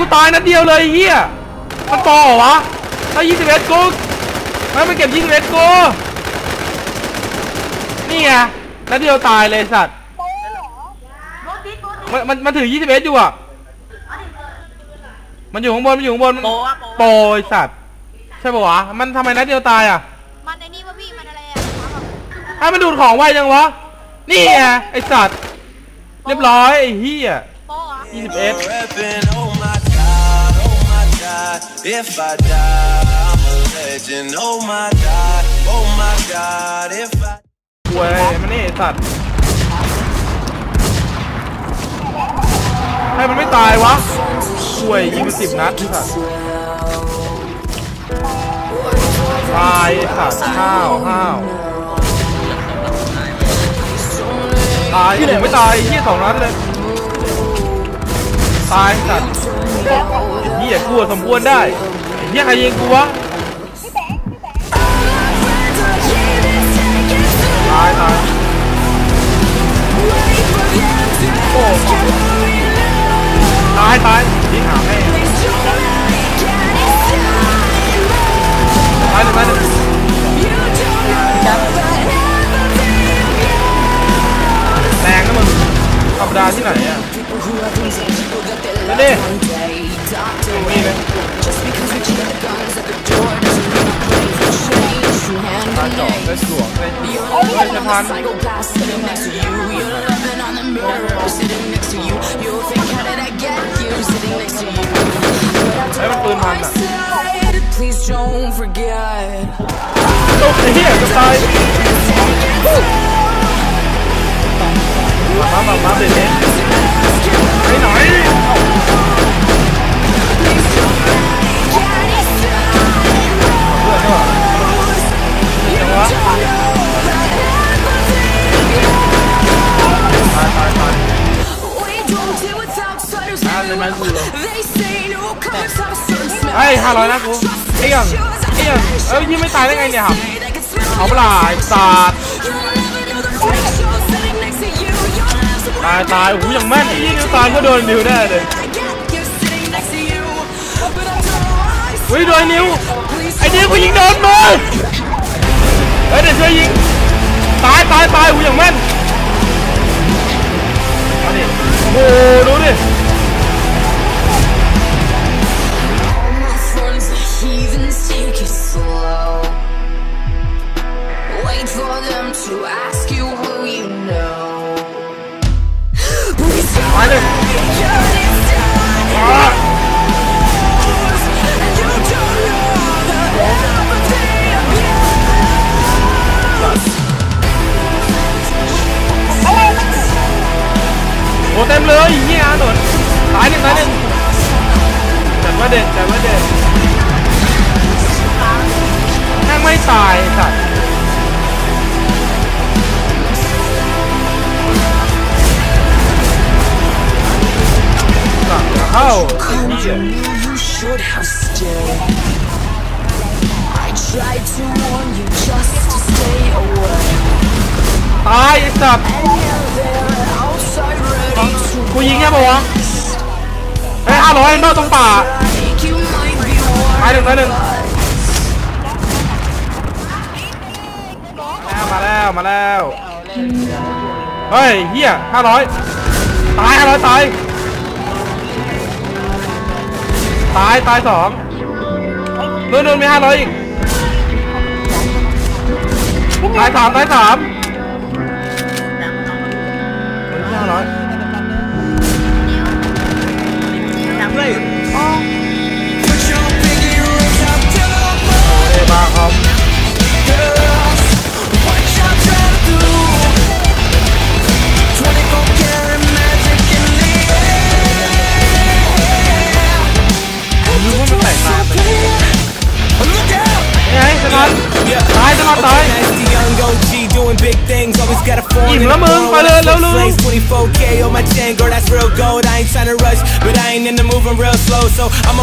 กูตายนัดเดียวเลยไอ้เฮียมันต่อเหรอวะถ้า21กูไม่ไปเก็บ21กูนี่ไงนัดเดียวตายเลยสัตว์โป้เหรอรถดิสรถดิสมันมันมันถือ21อยู่อะมันอยู่ข้างบนมันอยู่ข้างบนมันโปอะโปรไอสัตว์ใช่ปะวะมันทำไมนัดเดียวตายอะมันไอ้นี่วะพี่มันอะไรอะถ้ามันดูดของไวจังวะนี่ไงไอสัตว์เรียบร้อยไอ้เฮียโป้เหรอ21 my god. If I die, I'm a legend. Oh my god, oh my god. If I ป่วยมันนี่ไอ้สัตว์ให้มันไม่ตายวะป่วยยิงมาสิบนัดไอ้สัตว์ตายไอ้สัตว์ห้าวห้าวตายอยู่ไม่ตายไอ้เหี้ยสองนัดเลย ตายไอ้สัตว์ไอ้เหี้ยกลัวสมควรได้ไอ้เหี้ยใครยิงกูวะตายตายะพานไอ้มันปืนพันอะ Please don't forget. ตกไอ้เ comments have a certain smell. เฮ้ยห้าร้อยนะกูเอี้ยงเอี้ยงเอ้ยยี่ไม่ตายได้ไงเนี่ยครับเอาเปล่าไอ้สัตว์ตายตายโอ้โหอย่างแม่นยี่นิ้วตายก็โดนนิวแน่เลย I get you sitting next to you. But after all I เฮ้ยโดนนิวไอ้นิวกูยิงโดนมือเฮ้ยเดี๋ยวช่วยยิงตายตายตายหูย่างแม่น take it slow. Wait for them to ask you who you know. Please ตายเลย don't it's done. อ่า And you don't know the empathy of you. โอ้เไม่ตายไอ้สัตว์สัตว์อย่าเข้าไอ้เหี้ย You should have stayed. I tried to warn you just to stay away. ตายไอ้สัตว์ And now they're outside ready to กูยิงแค่ปะวะเฮ้ยห้าร้อยนอกตรงป่า take you might be ตาย warned. หนึ่งตายหนึ่ง แล้วมาแล้วมาแล้วเฮ้ยเฮียห้าร้อยตายห้าร้อยตายตายตายสองนู่นนู่นมีห้าร้อยอีกตายสามตายสาม the lên, lên. flames. 24K on my chain, girl, that's real gold. I ain't tryna rush, but I ain't in the moving real slow, so I'm a